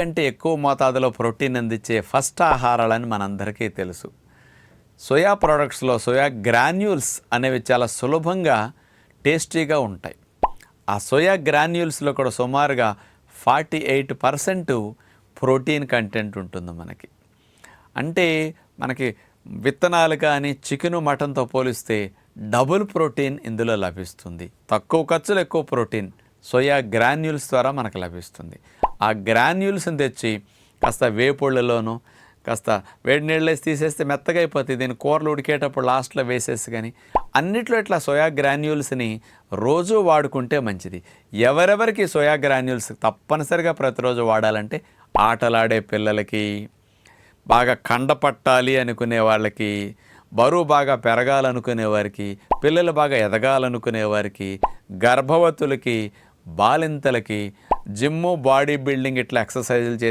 కంటే ఎక్కువ మోతాదులో ప్రోటీన్ అందించే ఫస్ట్ ఆహారాలని మనందరికీ తెలుసు. సోయా ప్రోడక్ట్స్లో సోయా గ్రాన్యూల్స్ అనేవి చాలా సులభంగా టేస్టీగా ఉంటాయి. ఆ సోయా గ్రాన్యూల్స్లో కూడా సుమారుగా forty eight percent protein content ఉంటుంది మనకి. అంటే మనకి విత్తనాలు కానీ చికెను మటన్తో పోలిస్తే డబుల్ ప్రోటీన్ ఇందులో లభిస్తుంది. తక్కువ ఖర్చులు ఎక్కువ ప్రోటీన్ సోయా గ్రాన్యూల్స్ ద్వారా మనకు లభిస్తుంది. ఆ గ్రాన్యూల్స్ని తెచ్చి కాస్త వేపుళ్ళలోనూ కాస్త వేడి నీళ్ళు వేసి తీసేస్తే మెత్తగా అయిపోతుంది. దీన్ని కూరలు ఉడికేటప్పుడు లాస్ట్లో వేసేసి కానీ అన్నిట్లో ఇట్లా సోయా గ్రాన్యూల్స్ని రోజు వాడుకుంటే మంచిది. ఎవరెవరికి సోయా గ్రాన్యూల్స్ తప్పనిసరిగా ప్రతిరోజు వాడాలంటే ఆటలాడే పిల్లలకి బాగా కండ పట్టాలి అనుకునే వాళ్ళకి బరువు బాగా పెరగాలనుకునే వారికి పిల్లలు బాగా ఎదగాలనుకునే వారికి గర్భవతులకి బాలింతలకి జిమ్ము బాడీ బిల్డింగ్ ఇట్లా ఎక్సర్సైజులు చేసి